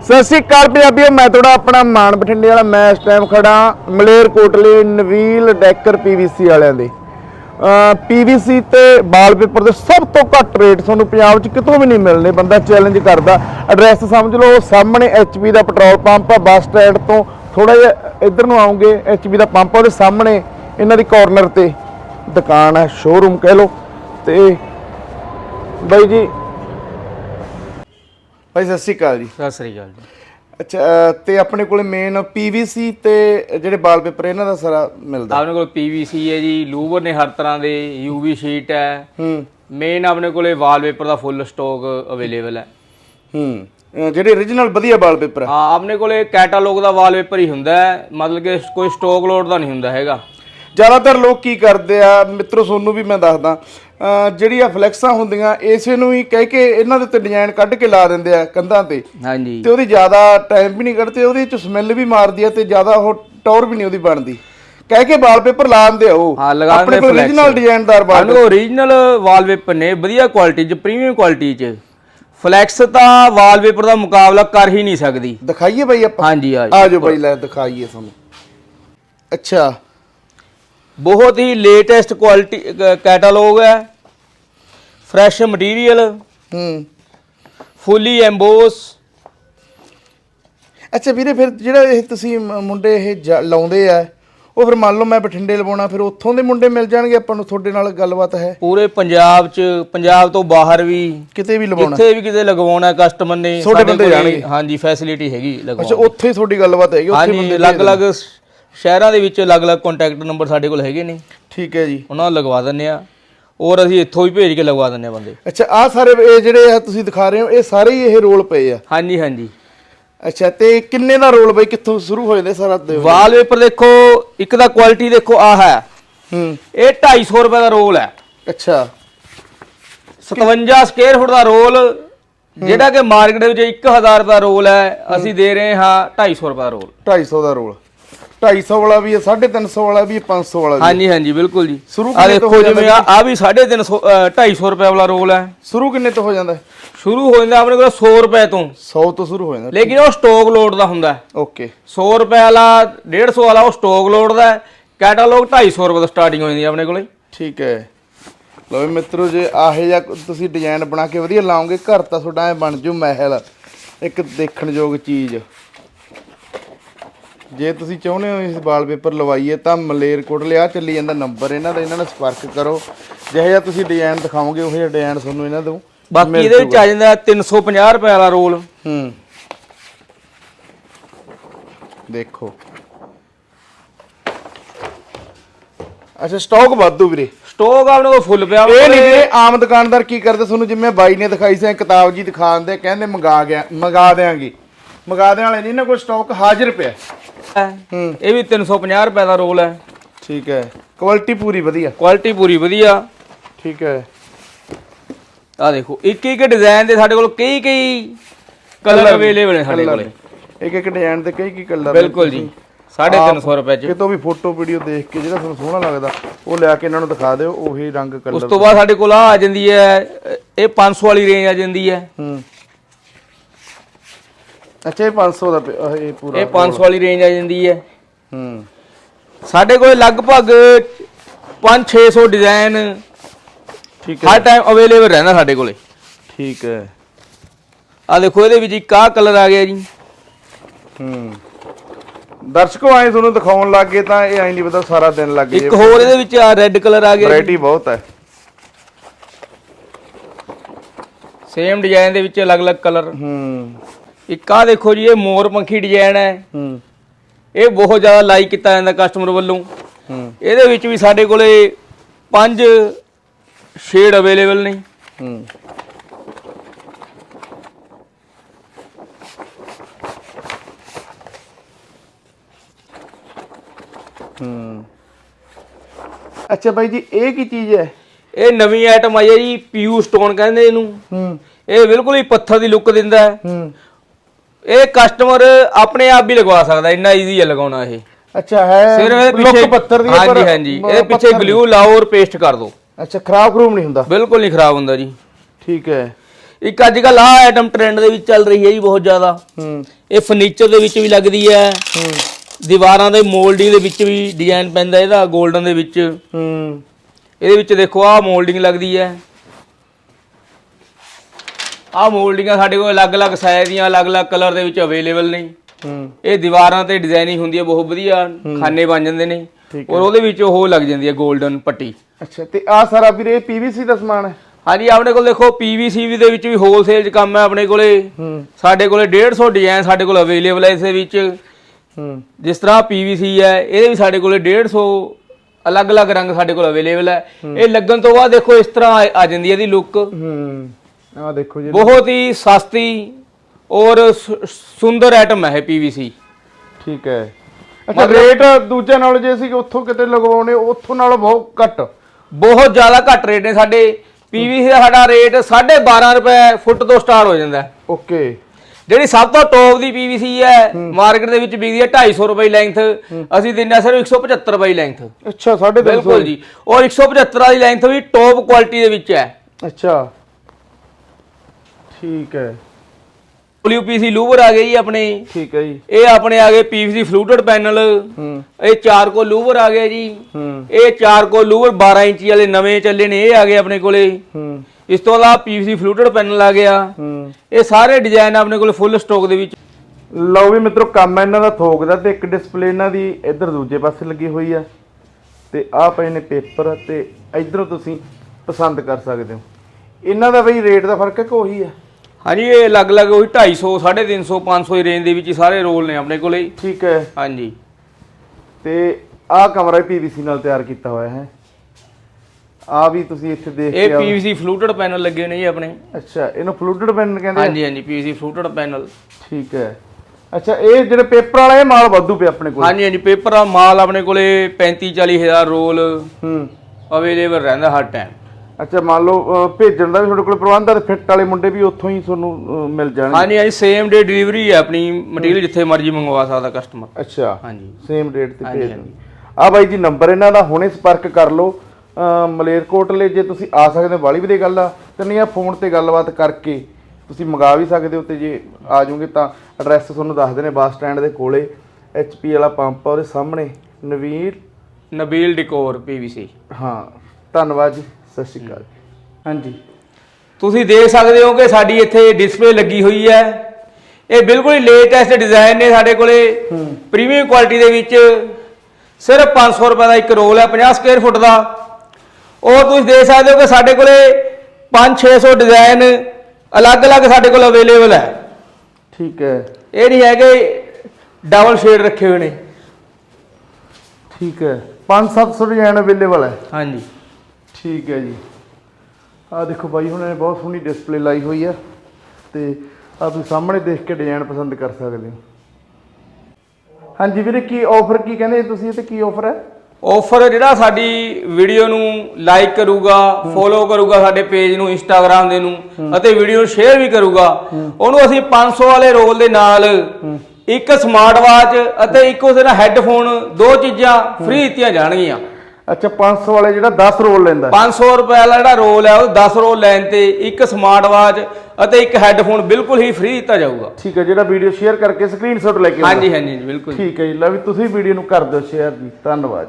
ਸਤਿ ਸ਼੍ਰੀ ਅਕਾਲ ਪੰਜਾਬੀਓ, ਮੈਂ ਤੁਹਾਡਾ ਆਪਣਾ ਮਾਨ ਬਠਿੰਡੇ ਵਾਲਾ, ਮੈਂ ਇਸ ਟਾਈਮ ਖੜਾ ਮਲੇਰ ਕੋਟਲੇ ਨਵੀਲ ਡੈਕਰ ਪੀਵੀਸੀ ਵਾਲਿਆਂ ਦੇ। ਪੀਵੀਸੀ ਤੇ ਵਾਲਪੇਪਰ ਦੇ ਸਭ ਤੋਂ ਘੱਟ ਰੇਟ ਤੁਹਾਨੂੰ ਪੰਜਾਬ 'ਚ ਕਿਤੋਂ ਵੀ ਨਹੀਂ ਮਿਲਨੇ ਬੰਦਾ ਚੈਲੰਜ ਕਰਦਾ। ਐਡਰੈਸ ਸਮਝ ਲਓ, ਸਾਹਮਣੇ ਐਚਪੀ ਦਾ ਪੈਟਰੋਲ ਪੰਪ ਆ ਬੱਸ ਸਟੈਂਡ ਤੋਂ ਥੋੜਾ ਜਿਹਾ ਇੱਧਰ ਨੂੰ ਆਉਂਗੇ ਐਚਪੀ ਦਾ ਪੰਪ ਉਹਦੇ ਸਾਹਮਣੇ ਇਹਨਾਂ ਦੀ ਕਾਰਨਰ ਤੇ ਦੁਕਾਨ ਹੈ ਸ਼ੋਰੂਮ ਕਹਿ ਲਓ। ਤੇ ਬਾਈ ਜੀ ਬਾਈ ਸਤਿ ਸ਼੍ਰੀ ਅਕਾਲ ਜੀ। ਸਤਿ ਸ੍ਰੀ ਅਕਾਲ ਜੀ। ਅੱਛਾ ਤੇ ਆਪਣੇ ਕੋਲੇ ਮੇਨ ਪੀਵੀਸੀ ਤੇ ਜਿਹੜੇ ਵਾਲਪੇਪਰ ਇਹਨਾਂ ਦਾ ਸਾਰਾ ਮਿਲਦਾ? ਆਪਣੇ ਕੋਲ ਪੀਵੀਸੀ ਹੈ ਜੀ ਲੂਵਰ ਨੇ ਹਰ ਤਰ੍ਹਾਂ ਦੇ ਯੂਵੀ ਸ਼ੀਟ ਹੈ। ਹੂੰ। ਮੇਨ ਆਪਣੇ ਕੋਲੇ ਵਾਲਪੇਪਰ ਦਾ ਫੁੱਲ ਸਟਾਕ ਅਵੇਲੇਬਲ ਹੈ। ਹੂੰ। ਅਹ ਜਿਹੜੇ origignal ਵਧੀਆ ਵਾਲਪੇਪਰ ਹਾਂ ਆਪਣੇ ਕੋਲੇ ਕੈਟਾਲੌਗ ਦਾ ਵਾਲਪੇਪਰ ਹੀ ਹੁੰਦਾ ਹੈ। ਮਤਲਬ ਕਿ ਕੋਈ ਸਟਾਕ ਲੋਡ ਦਾ ਨਹੀਂ ਹੁੰਦਾ ਹੈਗਾ। ਜ਼ਿਆਦਾਤਰ ਲੋਕ ਕੀ ਕਰਦੇ ਆ ਮਿੱਤਰੋ ਤੁਹਾਨੂੰ ਵੀ ਮੈਂ ਦੱਸਦਾ ਜਿਹੜੀ ਆ ਫਲੈਕਸਾਂ ਹੁੰਦੀਆਂ ਇਸੇ ਨੂੰ ਹੀ ਕਹਿ ਕੇ ਇਹਨਾਂ ਦੇ ਉੱਤੇ ਡਿਜ਼ਾਈਨ ਕੱਢ ਕੇ ਲਾ ਦਿੰਦੇ ਆ ਕੰਧਾਂ ਤੇ। ਹਾਂਜੀ। ਤੇ ਉਹਦੀ ਜ਼ਿਆਦਾ ਟਾਈਮ ਵੀ ਨਹੀਂ ਕੱਢਦੇ ਉਹਦੇ ਚ ਸਮੈਲ ਵੀ ਮਾਰਦੀ ਆ ਤੇ ਜ਼ਿਆਦਾ ਉਹ ਟੌਰ ਵੀ ਨਹੀਂ ਉਹਦੀ ਬਣਦੀ। ਕਹਿ ਕੇ ਵਾਲਪੇਪਰ ਲਾ ਦਿੰਦੇ ਆ ਉਹ। ਹਾਂ ਲਗਾ ਆਪਣੇ ਕੋਲ origignal ਡਿਜ਼ਾਈਨਦਾਰ ਵਾਲ ਆਪਣੇ ਓਰੀਜਨਲ ਵਾਲਪੇਪਰ ਨੇ ਵਧੀਆ ਕੁਆਲਿਟੀ ਚ ਪ੍ਰੀਮੀਅਮ ਕੁਆਲਿਟੀ ਚ। ਫਲੈਕਸ ਤਾਂ ਵਾਲਪੇਪਰ ਦਾ ਮੁਕਾਬਲਾ ਕਰ ਹੀ ਨਹੀਂ ਸਕਦੀ। ਦਿਖਾਈਏ ਬਾਈ ਆਪਾਂ? ਹਾਂਜੀ ਆ ਆ ਜਾਓ ਬਾਈ ਲੈ ਦਿਖਾਈਏ ਤੁਹਾਨੂੰ। ਅੱਛਾ। ਬਹੁਤ ਹੀ ਲੇਟੈਸਟ ਕੁਆਲਿਟੀ ਕੈਟਾਲੌਗ ਹੈ। ਫਰੈਸ਼ ਮਟੀਰੀਅਲ ਹੂੰ। ਫੁੱਲੀ ਐਮਬੋਸ ਅੱਛਾ ਵੀਰੇ ਫਿਰ ਜਿਹੜਾ ਇਹ ਤੁਸੀਂ ਮੁੰਡੇ ਇਹ ਲਾਉਂਦੇ ਆ ਉਹ ਫਿਰ ਮੰਨ ਲਓ ਮੈਂ ਬਠਿੰਡੇ ਲਵਾਉਣਾ ਫਿਰ ਉੱਥੋਂ ਦੇ ਮੁੰਡੇ ਮਿਲ ਜਾਣਗੇ ਆਪਾਂ ਨੂੰ ਤੁਹਾਡੇ ਨਾਲ ਗੱਲਬਾਤ ਹੈ? ਪੂਰੇ ਪੰਜਾਬ ਚ ਪੰਜਾਬ ਤੋਂ ਬਾਹਰ ਵੀ ਕਿਤੇ ਵੀ ਲਵਾਉਣਾ? ਜਿੱਥੇ ਵੀ ਕਿਤੇ ਲਗਵਾਉਣਾ ਕਸਟਮਰ ਨੇ ਤੁਹਾਡੇ ਸਾਡੇ ਬੰਦੇ ਜਾਣਗੇ। ਹਾਂਜੀ ਫੈਸਿਲਿਟੀ ਹੈਗੀ ਅੱਛਾ ਲਗਵਾਉਣ ਉੱਥੇ ਹੀ ਤੁਹਾਡੀ ਗੱਲਬਾਤ ਹੈਗੀ ਉੱਥੇ ਬੰਦੇ ਅਲੱਗ-ਅਲੱਗ ਸ਼ਹਿਰਾਂ ਦੇ ਵਿੱਚ ਅਲੱਗ-ਅਲੱਗ ਕੰਟੈਕਟ ਨੰਬਰ ਸਾਡੇ ਕੋਲ ਹੈਗੇ ਨੇ। ਠੀਕ ਹੈ ਜੀ। ਉਹਨਾਂ ਨੂੰ ਲਗਵਾ ਦਿੰਨੇ ਆ ਔਰ ਅਸੀਂ ਇੱਥੋਂ ਹੀ ਭੇਜ ਕੇ ਲਗਵਾ ਦਿੰਨੇ ਆ ਬੰਦੇ। ਅੱਛਾ ਆ ਸਾਰੇ ਇਹ ਜਿਹੜੇ ਆ ਤੁਸੀਂ ਦਿਖਾ ਰਹੇ ਹੋ ਇਹ ਸਾਰੇ ਹੀ ਇਹ ਰੋਲ ਪਏ ਆ? ਹਾਂਜੀ ਹਾਂਜੀ। ਅੱਛਾ ਤੇ ਕਿੰਨੇ ਦਾ ਰੋਲ ਬਈ? ਕਿੱਥੋਂ ਸ਼ੁਰੂ ਹੋ ਜਾਂਦੇ ਸਾਰਾ ਦਿਓ ਵਾਲਪੇਪਰ ਦੇਖੋ ਇੱਕ ਦਾ ਕੁਆਲਿਟੀ ਦੇਖੋ ਆ ਹੈ। ਹੂੰ। ਇਹ 250 ਰੁਪਏ ਦਾ ਰੋਲ ਹੈ। ਅੱਛਾ। 57 ਸਕੁਅਰ ਫੁੱਟ ਦਾ ਰੋਲ ਜਿਹੜਾ ਕਿ ਮਾਰਕੀਟ ਦੇ ਵਿੱਚ 1000 ਰੁਪਏ ਦਾ ਰੋਲ ਹੈ ਅਸੀਂ ਦੇ ਰਹੇ ਹਾਂ 250 ਰੁਪਏ ਦਾ ਰੋਲ। 250 ਦਾ ਰੋਲ। 250 ਵਾਲਾ ਵੀ ਹੈ 350 ਵਾਲਾ ਵੀ ਹੈ 500 ਵਾਲਾ ਵੀ ਹੈ। ਹਾਂਜੀ ਹਾਂਜੀ ਬਿਲਕੁਲ ਜੀ। ਸ਼ੁਰੂ ਆ ਕਿੰਨੇ ਤੋਂ ਦੇਖੋ ਹੋ ਜਿਵੇਂ ਆ ਆ ਵੀ 350 250 ਰੁਪਏ ਵਾਲਾ ਰੋਲ ਹੈ। ਸ਼ੁਰੂ ਕਿੰਨੇ ਤੋਂ ਹੋ ਜਾਂਦਾ? ਹੈ? ਸ਼ੁਰੂ ਹੋ ਜਾਂਦਾ ਆਪਣੇ ਕੋਲ 100 ਰੁਪਏ ਤੋਂ। 100 ਤੋਂ ਸ਼ੁਰੂ ਹੋ ਜਾਂਦਾ ਲੇਕਿਨ ਉਹ ਸਟਾਕ ਲੋਡ ਦਾ ਹੁੰਦਾ ਹੈ। ਓਕੇ। 100 ਰੁਪਏ ਵਾਲਾ 150 ਵਾਲਾ ਉਹ ਸਟਾਕ ਲੋਡ ਦਾ ਹੈ। ਕੈਟਾਲੌਗ 250 ਰੁਪਏ ਤੋਂ ਸਟਾਰਟਿੰਗ ਹੋ ਜਾਂਦੀ ਹੈ ਆਪਣੇ ਕੋਲੇ ਠੀਕ ਹੈ। ਲਓ ਵੀ ਮਿੱਤਰੋ ਜੇ ਆਹੇ ਜਾਂ ਤੁਸੀਂ ਡਿਜ਼ਾਈਨ ਬਣਾ ਕੇ ਵਧੀਆ ਲਾਓਗੇ ਘਰ ਤਾਂ ਤੁਹਾਡਾ ਐ ਬਣ ਜੂ ਮਹਿਲ। ਇੱਕ ਦੇਖਣਯੋਗ ਚੀਜ਼। ਜੇ ਤੁਸੀਂ ਚਾਹੁੰਦੇ ਹੋ ਇਸ ਵਾਲਪੇਪਰ ਲਵਾਈਏ ਤਾਂ ਮਲੇਰਕੋਟਲੇ ਆ ਚੱਲੀ ਜਾਂਦਾ ਨੰਬਰ ਇਹਨਾਂ ਦਾ ਇਹਨਾਂ ਨਾਲ ਸੰਪਰਕ ਕਰੋ। ਜਿਹੋ ਜਿਹਾ ਤੁਸੀਂ ਡਿਜ਼ਾਈਨ ਦਿਖਾਓਗੇ ਉਹ ਜਿਹਾ ਡਿਜ਼ਾਈਨ ਤੁਹਾਨੂੰ ਇਹਨਾਂ ਤੋਂ ਬਾਕੀ ਇਹਦੇ ਵਿੱਚ ਆ ਜਾਂਦਾ 350 ਰੁਪਏ ਵਾਲਾ ਰੋਲ। ਹੂੰ। ਦੇਖੋ। ਅੱਛਾ ਸਟਾਕ ਵਾਧੂ ਵੀਰੇ। ਸਟਾਕ ਆਪਣੇ ਕੋਲ ਫੁੱਲ ਪਿਆ ਇਹ ਨਹੀਂ ਵੀਰੇ ਆਮ ਦੁਕਾਨਦਾਰ ਕੀ ਕਰਦੇ? ਤੁਹਾਨੂੰ ਜਿਵੇਂ ਬਾਈ ਨੇ ਦਿਖਾਈ ਸੀ ਕਿਤਾਬ ਜੀ ਦਿਖਾਉਂਦੇ ਕਹਿੰਦੇ ਮੰਗਾ ਗਿਆ ਮੰਗਾ ਦੇਾਂਗੇ ਮੰਗਾ ਦੇਣ ਵਾਲੇ ਨਹੀਂ ਇਹਨਾਂ ਕੋਲ ਸਟਾਕ ਹਾਜ਼ਰ ਪਿਆ। ਹੈ। ਇਹ ਵੀ 350 ਰੁਪਏ ਦਾ ਰੋਲ ਹੈ। ਠੀਕ ਹੈ। ਕੁਆਲਿਟੀ ਪੂਰੀ ਵਧੀਆ। ਕੁਆਲਿਟੀ ਪੂਰੀ ਵਧੀਆ। ਠੀਕ ਹੈ। ਆ ਦੇਖੋ ਇੱਕ ਇੱਕ ਡਿਜ਼ਾਈਨ ਦੇ ਸਾਡੇ ਕੋਲ ਕਈ ਕਈ ਕਲਰ ਅਵੇਲੇਬਲ ਨੇ ਸਾਡੇ ਕੋਲੇ। ਇੱਕ ਇੱਕ ਡਿਜ਼ਾਈਨ ਤੇ ਕਈ ਕੀ ਕਲਰ ਬਿਲਕੁਲ ਜੀ। 350 ਰੁਪਏ ਚ। ਕਿਤੋਂ ਵੀ ਫੋਟੋ ਵੀਡੀਓ ਦੇਖ ਕੇ ਜਿਹੜਾ ਤੁਹਾਨੂੰ ਸੋਹਣਾ ਲੱਗਦਾ ਉਹ ਲਿਆ ਕੇ ਇਹਨਾਂ ਨੂੰ ਦਿਖਾ ਦਿਓ ਉਹੀ ਰੰਗ ਉਸ ਕਲਰ ਤੋਂ ਬਾਅਦ ਸਾਡੇ ਕੋਲ ਆ ਆ ਜਾਂਦੀ ਹੈ ਇਹ 500 ਵਾਲੀ ਰੇਂਜ ਆ ਜਾਂਦੀ ਹੈ। ਹੂੰ। ਅੱਛਾ ਇਹ 500 ਦਾ ਪਿਆ- ਇਹ ਪੂਰਾ ਇਹ 500 ਵਾਲੀ ਰੇਂਜ ਆ ਜਾਂਦੀ ਹੈ। ਹੂੰ। ਸਾਡੇ ਕੋਲ ਲਗਭਗ 5-600 ਡਿਜ਼ਾਈਨ ਠੀਕ ਹੈ। ਹਰ ਟਾਈਮ ਅਵੇਲੇਬਲ ਰਹਿੰਦਾ ਸਾਡੇ ਕੋਲੇ। ਠੀਕ ਹੈ। ਆ ਦੇਖੋ ਇਹਦੇ ਵਿੱਚ ਇੱਕ ਆਹ ਕਲਰ ਆ ਗਿਆ ਜੀ। ਹੂੰ। ਦਰਸ਼ਕੋ ਆਏ ਤੁਹਾਨੂੰ ਦਿਖਾਉਣ ਲੱਗੇ ਤਾਂ ਇਹ ਐਂ ਨਹੀਂ ਪਤਾ ਸਾਰਾ ਦਿਨ ਲੱਗ ਜੇ ਇੱਕ ਹੋਰ ਇਹਦੇ ਵਿੱਚ ਆ ਰੈੱਡ ਕਲਰ ਆ ਗਿਆ ਵੈਰਾਈਟੀ ਬਹੁਤ ਹੈ। ਸੇਮ ਡਿਜ਼ਾਈਨ ਦੇ ਵਿੱਚ ਅਲੱਗ-ਅਲੱਗ ਕਲਰ ਹੂੰ। ਇੱਕ ਆ ਦੇਖੋ ਜੀ ਇਹ ਮੋਰ ਪੰਖੀ ਡਿਜ਼ਾਈਨ ਹੈ। ਹੂੰ। ਇਹ ਬਹੁਤ ਜ਼ਿਆਦਾ ਲਾਈਕ ਕੀਤਾ ਜਾਂਦਾ ਕਸਟਮਰ ਵੱਲੋਂ। ਹੂੰ। ਇਹਦੇ ਵਿੱਚ ਵੀ ਸਾਡੇ ਕੋਲੇ ਪੰਜ ਸ਼ੇਡ ਅਵੇਲੇਬਲ ਨੇ। ਹੂੰ। ਹੂੰ। ਅੱਛਾ ਬਾਈ ਜੀ ਇਹ ਕੀ ਚੀਜ਼ ਹੈ? ਇਹ ਨਵੀਂ ਆਈਟਮ ਆਈ ਹੈ ਜੀ ਪੀਯੂ ਸਟੋਨ ਕਹਿੰਦੇ ਇਹਨੂੰ। ਹੂੰ। ਇਹ ਬਿਲਕੁਲ ਹੀ ਪੱਥਰ ਦੀ ਲੁੱਕ ਦਿੰਦਾ ਹੈ। ਹੂੰ। ਇਹ ਕਸਟਮਰ ਆਪਣੇ ਆਪ ਵੀ ਲਗਵਾ ਸਕਦਾ ਇੰਨਾ ਈਜ਼ੀ ਹੈ ਲਗਾਉਣਾ ਇਹ। ਅੱਛਾ ਹੈ ਸਿਰ ਇਹਦੇ ਲੁੱਕ ਪਿੱਛੇ ਪੱਤਰ ਦੀ ਹਾਂਜੀ ਹਾਂਜੀ। ਇਹਦੇ ਪਿੱਛੇ ਗਲੂ ਲਾਓ ਔਰ ਪੇਸਟ ਕਰ ਦਿਓ ਅੱਛਾ ਖਰਾਬ ਖਰੂਬ ਨਹੀਂ ਹੁੰਦਾ? ਬਿਲਕੁਲ ਨਹੀਂ ਖਰਾਬ ਹੁੰਦਾ ਜੀ। ਠੀਕ ਹੈ। ਇੱਕ ਅੱਜ ਕੱਲ ਆਹ ਆਈਟਮ ਟ੍ਰੈਂਡ ਦੇ ਵਿੱਚ ਚੱਲ ਰਹੀ ਹੈ ਜੀ ਬਹੁਤ ਜ਼ਿਆਦਾ। ਹੂੰ। ਇਹ ਫਰਨੀਚਰ ਦੇ ਵਿੱਚ ਵੀ ਲੱਗਦੀ ਹੈ। ਹੂੰ। ਦੀਵਾਰਾਂ ਦੇ ਮੋਲਡਿੰਗ ਦੇ ਵਿੱਚ ਵੀ ਡਿਜ਼ਾਈਨ ਪੈਂਦਾ ਇਹਦਾ 골ਡਨ ਦੇ ਵਿੱਚ। ਹੂੰ। ਇਹਦੇ ਵਿੱਚ ਦੇਖੋ ਆਹ ਮੋਲਡਿੰਗ ਲੱਗਦੀ ਹੈ। ਆਹ ਮੋਲਡਿੰਗਾਂ ਸਾਡੇ ਕੋਲ ਅਲੱਗ-ਅਲੱਗ ਸਾਈਜ਼ ਦੀਆਂ ਅਲੱਗ-ਅਲੱਗ ਕਲਰ ਦੇ ਵਿੱਚ ਅਵੇਲੇਬਲ ਨੇ। ਹੂੰ। ਇਹ ਦੀਵਾਰਾਂ ਤੇ ਡਿਜ਼ਾਈਨਿੰਗ ਹੁੰਦੀ ਹੈ ਬਹੁਤ ਵਧੀਆ। ਖਾਨੇ ਬਣ ਜਾਂਦੇ ਨੇ। ਠੀਕ ਔਰ ਉਹਦੇ ਵਿੱਚ ਉਹ ਲੱਗ ਜਾਂਦੀ ਹੈ 골ਡਨ ਪੱਟੀ। ਅੱਛਾ ਤੇ ਆ ਸਾਰਾ ਵੀਰੇ ਪੀਵੀਸੀ ਦਾ ਸਮਾਨ ਹੈ? ਹਾਂਜੀ ਆਪਣੇ ਕੋਲ ਦੇਖੋ ਪੀਵੀਸੀ ਦੇ ਵਿੱਚ ਵੀ ਹੋਲਸੇਲ 'ਚ ਕੰਮ ਹੈ ਆਪਣੇ ਕੋਲੇ। ਹੂੰ। ਸਾਡੇ ਕੋਲੇ 150 ਡਿਜ਼ਾਈਨ ਸਾਡੇ ਕੋਲ ਅਵੇਲੇਬਲ ਹੈ ਇਸ ਦੇ ਵਿੱਚ। ਹੂੰ। ਜਿਸ ਤਰ੍ਹਾਂ ਪੀਵੀਸੀ ਹੈ ਇਹਦੇ ਵੀ ਸਾਡੇ ਕੋਲੇ 150 ਅਲੱਗ-ਅਲੱਗ ਰੰਗ ਸਾਡੇ ਕੋਲ ਅਵੇਲੇਬਲ ਹੈ। ਇਹ ਲੱਗਣ ਤੋਂ ਬਾਅਦ ਦੇਖੋ ਇਸ ਤਰ੍ਹਾਂ ਆ- ਆ ਜਾਂਦੀ ਹੈ ਇਹਦੀ ਲੁੱਕ ਹੂੰ। ਆ ਦੇਖੋ ਜੀ। ਬਹੁਤ ਹੀ ਸਸਤੀ ਔਰ ਸੁੰਦਰ ਆਈਟਮ ਹੈ ਪੀਵੀਸੀ ਠੀਕ ਹੈ। ਅੱਛਾ ਰੇਟ ਦੂਜਿਆਂ ਨਾਲੋਂ ਜੇ ਅਸੀਂ ਉੱਥੋਂ ਕਿਤੇ ਲਗਵਾਉਣੇ ਉੱਥੋਂ ਨਾਲੋਂ ਬਹੁਤ ਘੱਟ। ਬਹੁਤ ਜ਼ਿਆਦਾ ਘੱਟ ਰੇਟ ਨੇ ਸਾਡੇ। ਪੀਵੀਸੀ ਦਾ ਸਾਡਾ ਰੇਟ 12.5 ਰੁਪਏ ਫੁੱਟ ਤੋਂ ਸਟਾਰਟ ਹੋ ਜਾਂਦਾ ਓਕੇ। ਜਿਹੜੀ ਸਭ ਤੋਂ ਟੌਪ ਦੀ ਪੀਵੀਸੀ ਹੈ ਮਾਰਕੀਟ ਦੇ ਵਿੱਚ ਵਿਕਦੀ ਹੈ 250 ਰੁਪਏ ਲੈਂਥ ਅਸੀਂ ਦਿੰਦੇ ਹਾਂ ਸਿਰਫ 175 ਰੁਪਏ ਲੈਂਥ ਅੱਛਾ 350 ਬਿਲਕੁਲ ਜੀ। ਔਰ 175 ਵਾਲੀ ਲੈਂਥ ਵੀ ਟੌਪ ਕੁਆਲਿਟੀ ਦੇ ਵਿੱਚ ਹੈ। ਅੱਛਾ। ਠੀਕ ਹੈ। WPC ਲੂਵਰ ਆ ਜੀ ਆਪਣੇ। ਠੀਕ ਹੈ ਜੀ। ਇਹ ਆਪਣੇ ਆ ਗਏ PVC ਫਲੂਟਡ ਪੈਨਲ ਹੂੰ। ਇਹ ਚਾਰਕੋ ਲੂਵਰ ਆ ਗਏ ਜੀ। ਹੂੰ। ਇਹ ਚਾਰਕੋ ਲੂਵਰ 12 ਇੰਚੀ ਵਾਲੇ ਨਵੇਂ ਚੱਲੇ ਨੇ ਇਹ ਆ ਗਏ ਆਪਣੇ ਕੋਲੇ। ਹੂੰ। ਇਸ ਤੋਂ ਇਲਾਵਾ PVC ਫਲੂਟਡ ਪੈਨਲ ਆ ਗਿਆ। ਹੂੰ। ਇਹ ਸਾਰੇ ਡਿਜ਼ਾਈਨ ਆਪਣੇ ਕੋਲ ਫੁੱਲ ਸਟਾਕ ਦੇ ਵਿੱਚ। ਲਓ ਵੀ ਮਿੱਤਰੋ ਕੰਮ ਇਹਨਾਂ ਦਾ ਥੋਕ ਦਾ ਤੇ ਇੱਕ ਡਿਸਪਲੇ ਇਹਨਾਂ ਦੀ ਇੱਧਰ ਦੂਜੇ ਪਾਸੇ ਲੱਗੀ ਹੋਈ ਆ। ਤੇ ਆਹ ਪਏ ਨੇ ਪੇਪਰ ਤੇ ਇਧਰੋਂ ਤੁਸੀਂ ਪਸੰਦ ਕਰ ਸਕਦੇ ਹੋ। ਇਹਨਾਂ ਦਾ ਬਈ ਰੇਟ ਦਾ ਫ਼ਰਕ ਹੈ ਕਿ ਉਹੀ ਹੈ ਹਾਂਜੀ ਇਹ ਅਲੱਗ-ਅਲੱਗ ਉਹੀ 250 350 500 ਦੀ ਰੇਂਜ ਦੇ ਵਿੱਚ ਹੀ ਸਾਰੇ ਰੋਲ ਨੇ ਆਪਣੇ ਕੋਲੇ। ਠੀਕ ਹੈ। ਹਾਂਜੀ। ਤੇ ਆਹ ਕਮਰਾ ਪੀਵੀਸੀ ਨਾਲ ਤਿਆਰ ਕੀਤਾ ਹੋਇਆ ਹੈ। ਆ ਵੀ ਤੁਸੀਂ ਇੱਥੇ ਦੇਖ ਇਹ ਕੇ ਆਓ PVC ਫਲੂਟਡ ਪੈਨਲ ਲੱਗੇ ਨੇ ਜੀ ਆਪਣੇ। ਅੱਛਾ ਇਹਨੂੰ ਫਲੂਟਡ ਪੈਨ ਕਹਿੰਦੇ ਆ? ਹਾਂਜੀ ਹਾਂਜੀ PVC ਫਲੂਟਡ ਪੈਨਲ ਠੀਕ ਹੈ। ਅੱਛਾ ਇਹ ਜਿਹੜੇ ਪੇਪਰ ਵਾਲਾ ਇਹ ਮਾਲ ਵਾਧੂ ਪਿਆ ਆਪਣੇ ਕੋਲ? ਹਾਂਜੀ ਹਾਂਜੀ ਪੇਪਰ ਦਾ ਮਾਲ ਆਪਣੇ ਕੋਲੇ 35 40 ਹਜ਼ਾਰ ਰੋਲ ਹੂੰ। ਅਵੇਲੇਬਲ ਰਹਿੰਦਾ ਹਰ ਟਾਈਮ ਅੱਛਾ ਮੰਨ ਲਓ ਭੇਜਣ ਦਾ ਵੀ ਤੁਹਾਡੇ ਕੋਲ ਪ੍ਰਬੰਧ ਹੈ ਤੇ ਫਿੱਟ ਵਾਲੇ ਮੁੰਡੇ ਵੀ ਉੱਥੋਂ ਹੀ ਤੁਹਾਨੂੰ ਮਿਲ ਜਾਣਗੇ। ਹਾਂਜੀ ਹਾਂਜੀ ਸੇਮ ਡੇ ਡਿਲੀਵਰੀ ਹੈ ਆਪਣੀ ਮਟੀਰੀਅਲ ਜਿੱਥੇ ਮਰਜ਼ੀ ਮੰਗਵਾ ਸਕਦਾ ਕਸਟਮਰ ਅੱਛਾ ਹਾਂਜੀ। ਸੇਮ ਰੇਟ ਤੇ ਭੇਜ ਆ ਬਾਈ ਜੀ ਨੰਬਰ ਇਹਨਾਂ ਦਾ ਹੁਣੇ ਸੰਪਰਕ ਕਰ ਲਓ। ਅਹ, ਮਲੇਰਕੋਟਲੇ ਜੇ ਤੁਸੀਂ ਆ ਸਕਦੇ ਹੋ ਬਾਲੀ ਵਧੀਆ ਗੱਲ ਆ। ਤੇ ਨਹੀਂ ਆ ਫੋਨ ਤੇ ਗੱਲਬਾਤ ਕਰਕੇ ਤੁਸੀਂ ਮੰਗਾ ਵੀ ਸਕਦੇ ਹੋ ਤੇ ਜੇ ਆ ਜਾਓਗੇ ਤਾਂ ਐਡਰੈਸ ਤੁਹਾਨੂੰ ਦੱਸਦੇ ਨੇ ਬੱਸ ਸਟੈਂਡ ਦੇ ਕੋਲੇ। ਐਚਪੀ ਵਾਲਾ ਪੰਪ ਆ ਉਹਦੇ ਸਾਹਮਣੇ ਨਵੀਰ ਨਬੀਲ ਡਿਕੋਰ PVC ਹਾਂ ਧੰਨਵਾਦ ਜੀ। ਸਤਿ ਸ਼੍ਰੀ ਅਕਾਲ। ਹਾਂਜੀ। ਤੁਸੀਂ ਦੇਖ ਸਕਦੇ ਹੋ ਕਿ ਸਾਡੀ ਇੱਥੇ ਡਿਸਪਲੇ ਲੱਗੀ ਹੋਈ ਹੈ। ਇਹ ਬਿਲਕੁਲ ਹੀ ਲੇਟੈਸਟ ਡਿਜ਼ਾਈਨ ਨੇ ਸਾਡੇ ਕੋਲੇ। ਪ੍ਰੀਮੀਅਮ ਕੁਆਲਿਟੀ ਦੇ ਵਿੱਚ ਸਿਰਫ 500 ਰੁਪਏ ਦਾ ਇੱਕ ਰੋਲ ਹੈ 50 ਸਕੁਅਰ ਫੁੱਟ ਦਾ। ਔਰ ਤੁਸੀਂ ਦੇਖ ਸਕਦੇ ਹੋ ਕਿ ਸਾਡੇ ਕੋਲੇ 5-600 ਡਿਜ਼ਾਈਨ ਅਲੱਗ-ਅਲੱਗ ਸਾਡੇ ਕੋਲ ਅਵੇਲੇਬਲ ਹੈ। ਠੀਕ ਹੈ। ਇਹ ਨਹੀਂ ਹੈਗੇ ਡਬਲ ਸ਼ੇਡ ਰੱਖੇ ਹੋਏ ਨੇ। ਠੀਕ ਹੈ। 5-700 ਡਿਜ਼ਾਈਨ ਅਵੇਲੇਬਲ ਹੈ। ਹਾਂਜੀ। ਠੀਕ ਹੈ ਜੀ। ਆ ਦੇਖੋ ਬਾਈ ਹੁਣ ਨੇ ਬਹੁਤ ਸੋਹਣੀ ਡਿਸਪਲੇ ਲਾਈ ਹੋਈ ਆ ਤੇ ਆ ਤੁਸੀਂ ਸਾਹਮਣੇ ਦੇਖ ਕੇ ਡਿਜ਼ਾਈਨ ਪਸੰਦ ਕਰ ਸਕਦੇ ਹੋ। ਹਾਂਜੀ ਵੀਰੇ ਕੀ ਆਫਰ ਕੀ ਕਹਿੰਦੇ ਤੁਸੀਂ ਇਹ ਤੇ ਕੀ ਆਫਰ ਹੈ? ਆਫਰ ਜਿਹੜਾ ਸਾਡੀ ਵੀਡੀਓ ਨੂੰ ਲਾਈਕ ਕਰੂਗਾ ਫੋਲੋ ਕਰੂਗਾ ਸਾਡੇ ਪੇਜ ਨੂੰ ਇੰਸਟਾਗ੍ਰam ਦੇ ਨੂੰ ਅਤੇ ਵੀਡੀਓ ਨੂੰ ਸ਼ੇਅਰ ਵੀ ਕਰੂਗਾ ਉਹਨੂੰ ਅਸੀਂ 500 ਵਾਲੇ ਰੋਲ ਦੇ ਨਾਲ ਇੱਕ ਸਮਾਰਟ ਵਾਚ ਅਤੇ ਇੱਕ ਉਸਦੇ ਨਾਲ ਹੈੱਡਫੋਨ ਦੋ ਚੀਜ਼ਾਂ ਫ੍ਰੀ ਦਿੱਤੀਆਂ ਜਾਣਗੀਆਂ। ਅੱਛਾ 500 ਵਾਲੇ ਜਿਹੜਾ 10 ਰੋਲ ਲੈਂਦਾ 500 ਰੁਪਏ ਵਾਲਾ ਜਿਹੜਾ ਰੋਲ ਹੈ ਉਹ 10 ਰੋਲ ਲੈਣ ਤੇ ਇੱਕ ਸਮਾਰਟ ਵਾਚ ਅਤੇ ਇੱਕ ਹੈੱਡਫੋਨ ਬਿਲਕੁਲ ਹੀ ਫ੍ਰੀ ਦਿੱਤਾ ਜਾਊਗਾ। ਠੀਕ ਹੈ ਜਿਹੜਾ ਵੀਡੀਓ ਸ਼ੇਅਰ ਕਰਕੇ ਸਕਰੀਨਸ਼ਾਟ ਲੈ ਕੇ। ਹਾਂਜੀ ਹਾਂਜੀ ਬਿਲਕੁਲ ਠੀਕ ਹੈ ਜੀ ਲੈ ਵੀ ਤੁਸੀਂ ਵੀਡੀਓ ਨੂੰ ਕਰ ਦਿਓ ਸ਼ੇਅਰ ਜੀ। ਧੰਨਵਾਦ